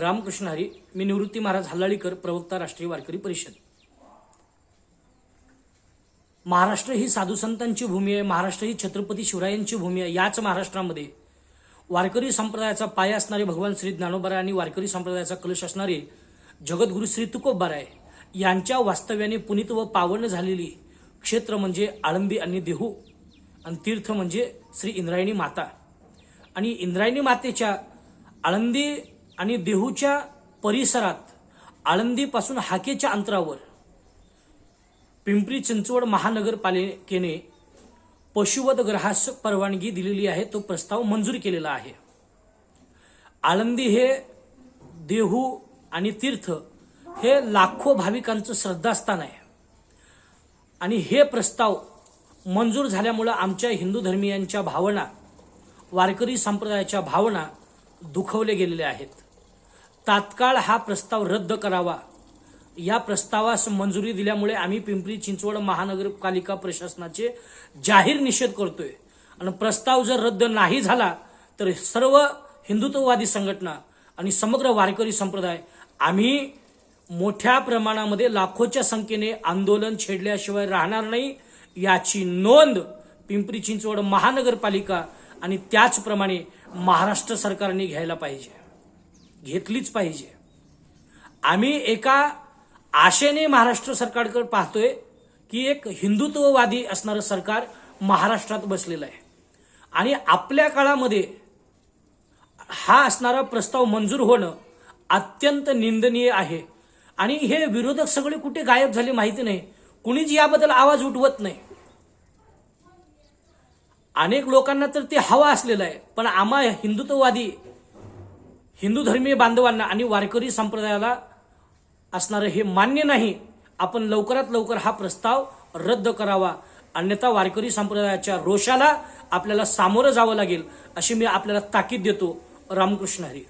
रामकृष्ण हरी मी निवृत्ती महाराज हल्लाळीकर प्रवक्ता राष्ट्रीय वारकरी परिषद. महाराष्ट्र ही साधुसंतांची भूमी आहे महाराष्ट्र ही छत्रपती शिवरायांची भूमी आहे. याच महाराष्ट्रामध्ये वारकरी संप्रदायाचा पाया असणारे भगवान श्री ज्ञानोबारा आणि वारकरी संप्रदायाचा कलश असणारे जगद्गुरु श्री तुकोबाराय यांच्या वास्तव्याने पुनीत व पावन झालेली क्षेत्र म्हणजे आळंदी आणि देहू आणि तीर्थ म्हणजे श्री इंद्रायणी माता. आणि इंद्रायणी मातेच्या आळंदी आणि देहूच्या परिसरात आळंदीपासून हाकेच्या अंतरावर पिंपरी चिंचवड महानगरपालिकेने पशुवध ग्रहास परवानगी दिलेली आहे तो प्रस्ताव मंजूर केलेला आहे. आळंदी हे देहू आणि तीर्थ हे लाखो भाविकांचं श्रद्धास्थान आहे. आणि हे प्रस्ताव मंजूर झाल्यामुळं आमच्या हिंदू धर्मियांच्या भावना वारकरी संप्रदायाच्या भावना दुखवले गेलेल्या आहेत. तात्काळ हा प्रस्ताव रद्द करावा. या प्रस्तावास मंजुरी दिल्यामुळे आम्ही पिंपरी चिंचवड महानगरपालिका प्रशासनाचे जाहीर निषेध करतोय. आणि प्रस्ताव जर रद्द नाही झाला तर सर्व हिंदुत्ववादी संघटना आणि समग्र वारकरी संप्रदाय आम्ही मोठ्या प्रमाणामध्ये लाखोच्या संख्येने आंदोलन छेडल्याशिवाय राहणार नाही याची नोंद पिंपरी चिंचवड महानगरपालिका आणि त्याचप्रमाणे महाराष्ट्र सरकारने घ्यायला पाहिजे. घेतलीच पाहिजे. आम्ही एका आशेने महाराष्ट्र सरकारकडे पाहतोय की एक हिंदुत्ववादी असणारं सरकार महाराष्ट्रात बसलेलं आहे. आणि आपल्या काळामध्ये हा असणारा प्रस्ताव मंजूर होणं अत्यंत निंदनीय आहे. आणि हे विरोधक सगळे कुठे गायब झाले माहिती नाही. कुणीच याबद्दल आवाज उठवत नाही. अनेक लोकांना तर ते हवा असलेलं आहे. पण आम्हा हिंदुत्ववादी हिंदू धर्मीय बांधवांना आणि वारकरी संप्रदायाला असणारं हे मान्य नाही आपण लवकरात लवकर हा प्रस्ताव रद्द करावा. अन्यथा वारकरी संप्रदायाच्या रोषाला आपल्याला सामोरं जावं लागेल अशी मी आपल्याला ताकीद देतो. रामकृष्ण हरी.